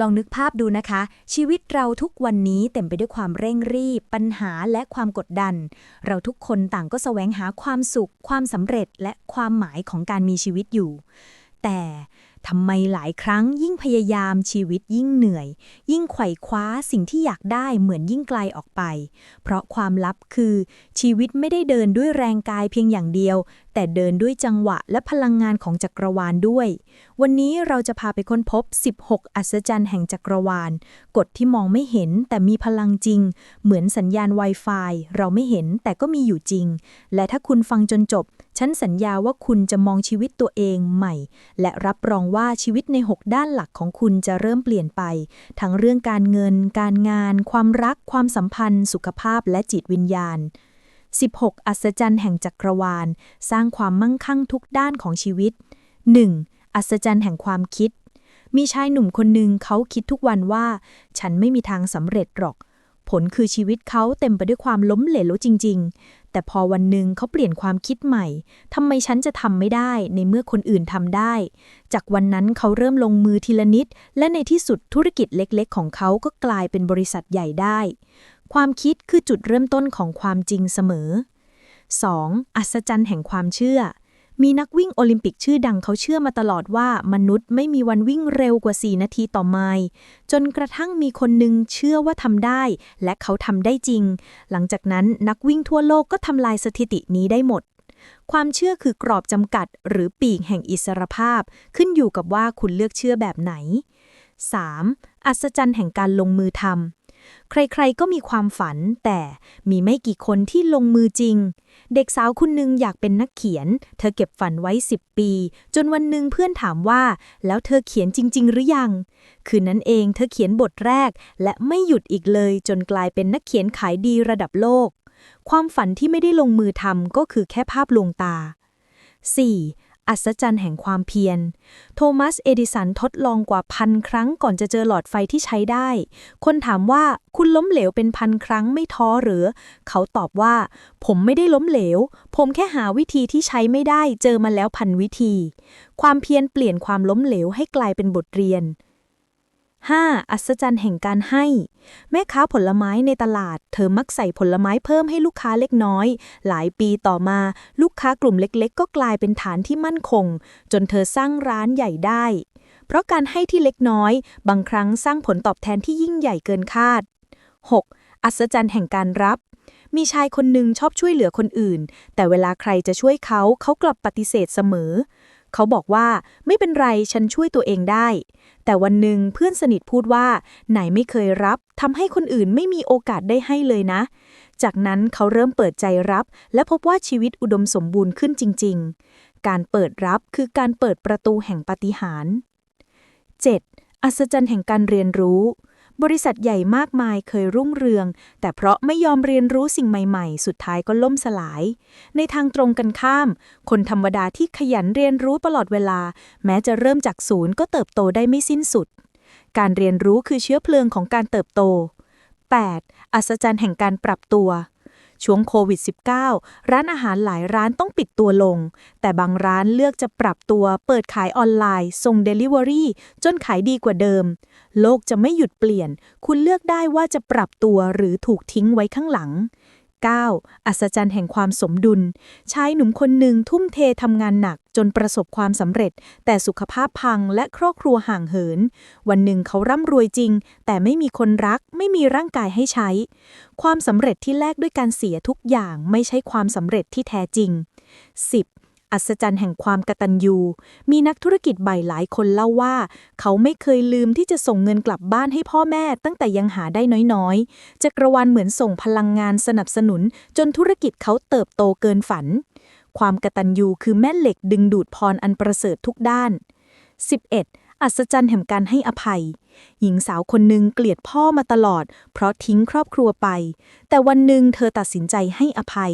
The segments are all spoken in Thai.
ลองนึกภาพดูนะคะ ชีวิตเราทุกวันนี้เต็มไปด้วยความเร่งรีบ ปัญหาและความกดดัน เราทุกคนต่างก็แสวงหาความสุข ความสำเร็จและความหมายของการมีชีวิตอยู่ แต่ ทำไมหลายครั้งยิ่งพยายามชีวิตยิ่งเหนื่อย ยิ่งไขว่คว้าสิ่งที่อยากได้เหมือนยิ่งไกลออกไป เพราะความลับคือชีวิตไม่ได้เดินด้วยแรงกายเพียงอย่างเดียว แต่เดินด้วยจังหวะและพลังงานของจักรวาลด้วย วันนี้เราจะพาไปค้นพบ 16 อัศจรรย์แห่งจักรวาล กฎที่มองไม่เห็นแต่มีพลังจริง เหมือนสัญญาณ Wi-Fi เราไม่เห็นแต่ก็มีอยู่จริง และถ้าคุณฟังจนจบ ฉันสัญญาว่าคุณจะมองชีวิตตัวเองใหม่ และรับรองว่าชีวิตใน 6 ด้านหลักของคุณจะเริ่มเปลี่ยนไป ทั้งเรื่องการเงิน การงาน ความรัก ความสัมพันธ์ สุขภาพและจิตวิญญาณ 16 อัศจรรย์แห่งจักรวาล สร้างความมั่งคั่งทุกด้านของชีวิต 1. อัศจรรย์แห่งความคิด มีชายหนุ่มคนหนึ่งเขาคิดทุกวันว่า ฉันไม่มีทางสำเร็จหรอก ผลคือชีวิตเขาเต็มไปด้วยความล้มเหลวจริง ๆ แต่พอวันหนึ่งเขาเปลี่ยนความคิดใหม่ทำไมฉันจะทำไม่ได้ในเมื่อคนอื่นทำได้ จากวันนั้นเขาเริ่มลงมือทีละนิด และในที่สุดธุรกิจเล็กๆ ของเขาก็กลายเป็นบริษัทใหญ่ได้ ความคิดคือจุดเริ่มต้นของความจริงเสมอ 2. อัศจรรย์แห่งความเชื่อ มีนักวิ่งโอลิมปิกชื่อดังเขาเชื่อมาตลอดว่ามนุษย์ไม่มีวันวิ่งเร็วกว่า 4 นาทีต่อไมล์จนกระทั่งมีคนหนึ่งเชื่อว่าทำได้ และเขาทำได้จริง หลังจากนั้นนักวิ่งทั่วโลกก็ทำลายสถิตินี้ได้หมด ความเชื่อคือกรอบจำกัด หรือปีกแห่งอิสรภาพ ขึ้นอยู่กับว่าคุณเลือกเชื่อแบบไหน 3. อัศจรรย์แห่งการลงมือทำ ใครๆก็มีความฝัน แต่มีไม่กี่คนที่ลงมือจริง เด็กสาวคนหนึ่งอยากเป็นนักเขียน เธอเก็บฝันไว้ 10 ปี จนวันหนึ่งเพื่อนถามว่า แล้วเธอเขียนจริง ๆ หรือยัง คืนนั้นเองเธอเขียนบทแรก และไม่หยุดอีกเลย จนกลายเป็นนักเขียนขายดีระดับโลก ความฝันที่ไม่ได้ลงมือทำก็คือแค่ภาพลวงตา 4. อัศจรรย์แห่งความเพียร โทมัส เอดิสันทดลองกว่าพันครั้งก่อนจะเจอหลอดไฟที่ใช้ได้ คนถามว่าคุณล้มเหลวเป็นพันครั้งไม่ท้อหรือ เขาตอบว่า ผมไม่ได้ล้มเหลว ผมแค่หาวิธีที่ใช้ไม่ได้เจอมาแล้วพันวิธี ความเพียรเปลี่ยนความล้มเหลวให้กลายเป็นบทเรียน 5. อัศจรรย์แห่งการให้ แม่ค้าผลไม้ในตลาด เธอมักใส่ผลไม้เพิ่มให้ลูกค้าเล็กน้อย หลายปีต่อมา ลูกค้ากลุ่มเล็กๆ ก็กลายเป็นฐานที่มั่นคง จนเธอสร้างร้านใหญ่ได้ เพราะการให้ที่เล็กน้อย บางครั้งสร้างผลตอบแทนที่ยิ่งใหญ่เกินคาด 6. อัศจรรย์แห่งการรับ มีชายคนหนึ่งชอบช่วยเหลือคนอื่น แต่เวลาใครจะช่วยเขาเขากลับปฏิเสธเสมอ เขาบอกว่าไม่เป็นไรฉันช่วยตัวเองได้ แต่วันหนึ่งเพื่อนสนิทพูดว่า ไหนไม่เคยรับทำให้คนอื่นไม่มีโอกาสได้ให้เลยนะ จากนั้นเขาเริ่มเปิดใจรับ และพบว่าชีวิตอุดมสมบูรณ์ขึ้นจริง ๆ การเปิดรับคือการเปิดประตูแห่งปาฏิหาริย์ 7. อัศจรรย์แห่งการเรียนรู้ บริษัทใหญ่มากมายเคยรุ่งเรือง แต่เพราะไม่ยอมเรียนรู้สิ่งใหม่ๆ สุดท้ายก็ล่มสลาย ในทางตรงกันข้าม คนธรรมดาที่ขยันเรียนรู้ตลอดเวลา แม้จะเริ่มจากศูนย์ก็เติบโตได้ไม่สิ้นสุด การเรียนรู้คือเชื้อเพลิงของการเติบโต 8. อัศจรรย์แห่งการปรับตัว ช่วงโควิด -19 ร้านอาหารหลายร้านต้องปิดตัวลง แต่บางร้านเลือกจะปรับตัวเปิดขายออนไลน์ ส่งเดลิเวอรี่จนขายดีกว่าเดิม โลกจะไม่หยุดเปลี่ยน คุณเลือกได้ว่าจะปรับตัวหรือถูกทิ้งไว้ข้างหลัง 9. อัศจรรย์แห่งความสมดุล ชายหนุ่มคนหนึ่งทุ่มเททำงานหนักจนประสบความสำเร็จ แต่สุขภาพพังและครอบครัวห่างเหิน วันหนึ่งเขาร่ำรวยจริง แต่ไม่มีคนรัก ไม่มีร่างกายให้ใช้ ความสำเร็จที่แลกด้วยการเสียทุกอย่างไม่ใช่ความสำเร็จที่แท้จริง 10. อัศจรรย์แห่งความกตัญญู มีนักธุรกิจใบหลายคนเล่าว่า เขาไม่เคยลืมที่จะส่งเงินกลับบ้านให้พ่อแม่ตั้งแต่ยังหาได้น้อยๆจักรวาลเหมือนส่งพลังงานสนับสนุน จนธุรกิจเขาเติบโตเกินฝัน ความกตัญญูคือแม่เหล็กดึงดูดพรอันประเสริฐทุกด้าน 11. อัศจรรย์แห่งการให้อภัย หญิงสาวคนหนึ่งเกลียดพ่อมาตลอด เพราะทิ้งครอบครัวไป แต่วันหนึ่งเธอตัดสินใจให้อภัย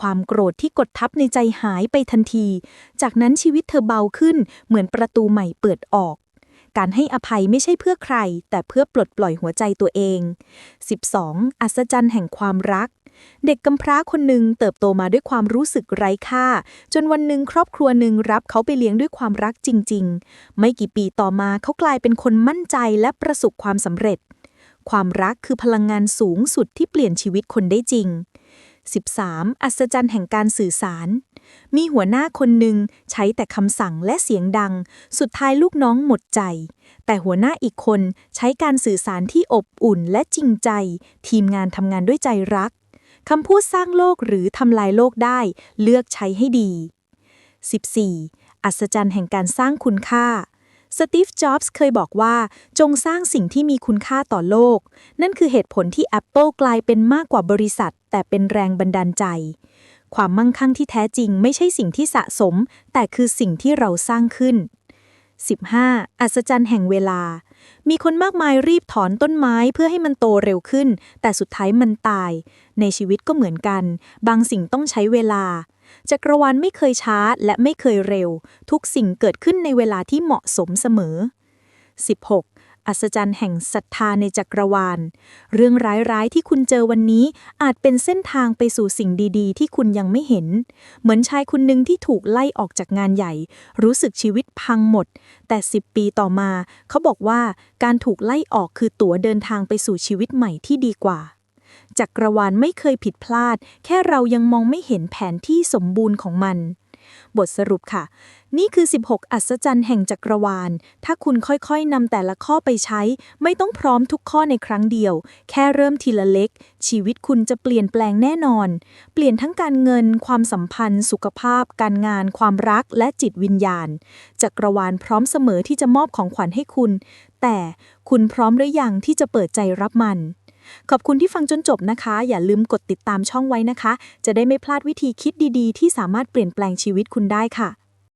ความโกรธที่กดทับในใจหายไปทันที จากนั้นชีวิตเธอเบาขึ้นเหมือนประตูใหม่เปิดออกการให้อภัยไม่ใช่เพื่อใคร แต่เพื่อปลดปล่อยหัวใจตัวเอง 12. อัศจรรย์แห่งความรัก เด็กกำพร้าคนหนึ่งเติบโตมาด้วยความรู้สึกไร้ค่า จนวันหนึ่งครอบครัวหนึ่งรับเขาไปเลี้ยงด้วยความรักจริง ๆ ไม่กี่ปีต่อมาเขากลายเป็นคนมั่นใจและประสบความสำเร็จ ความรักคือพลังงานสูงสุดที่เปลี่ยนชีวิตคนได้จริง 13. อัศจรรย์แห่งการสื่อสาร มีหัวหน้าคนหนึ่งใช้แต่คำสั่งและเสียงดัง สุดท้ายลูกน้องหมดใจ แต่หัวหน้าอีกคนใช้การสื่อสารที่อบอุ่นและจริงใจ ทีมงานทำงานด้วยใจรัก คำพูดสร้างโลกหรือทำลายโลกได้ เลือกใช้ให้ดี 14. อัศจรรย์แห่งการสร้างคุณค่า สตีฟ จ็อบส์เคยบอกว่า จงสร้างสิ่งที่มีคุณค่าต่อโลก นั่นคือเหตุผลที่ Apple กลายเป็นมากกว่าบริษัท แต่เป็นแรงบันดาลใจ ความมั่งคั่งที่แท้จริงไม่ใช่สิ่งที่สะสม แต่คือสิ่งที่เราสร้างขึ้น 15. อัศจรรย์แห่งเวลา มีคนมากมายรีบถอนต้นไม้เพื่อให้มันโตเร็วขึ้น แต่สุดท้ายมันตาย ในชีวิตก็เหมือนกัน บางสิ่งต้องใช้เวลา จักรวาลไม่เคยช้าและไม่เคยเร็ว ทุกสิ่งเกิดขึ้นในเวลาที่เหมาะสมเสมอ 16. อัศจรรย์แห่งศรัทธาในจักรวาล เรื่องร้ายๆที่คุณเจอวันนี้อาจเป็นเส้นทางไปสู่สิ่งดีๆ ที่คุณยังไม่เห็น เหมือนชายคนหนึ่งที่ถูกไล่ออกจากงานใหญ่ รู้สึกชีวิตพังหมด แต่ 10 ปีต่อมา เขาบอกว่าการถูกไล่ออกคือตั๋วเดินทางไปสู่ชีวิตใหม่ที่ดีกว่าจักรวาลไม่เคยผิดพลาด แค่เรายังมองไม่เห็นแผนที่สมบูรณ์ของมัน บทสรุปค่ะ นี่คือ 16 อัศจรรย์แห่งจักรวาล ถ้าคุณค่อยๆนำแต่ละข้อไปใช้ ไม่ต้องพร้อมทุกข้อในครั้งเดียว แค่เริ่มทีละเล็ก ชีวิตคุณจะเปลี่ยนแปลงแน่นอน เปลี่ยนทั้งการเงิน ความสัมพันธ์ สุขภาพ การงาน ความรักและจิตวิญญาณ จักรวาลพร้อมเสมอที่จะมอบของขวัญให้คุณ แต่คุณพร้อมหรือยังที่จะเปิดใจรับมัน ขอบคุณที่ฟังจนจบนะคะ อย่าลืมกดติดตามช่องไว้นะคะ จะได้ไม่พลาดวิธีคิดดีๆ ที่สามารถเปลี่ยนแปลงชีวิตคุณได้ค่ะ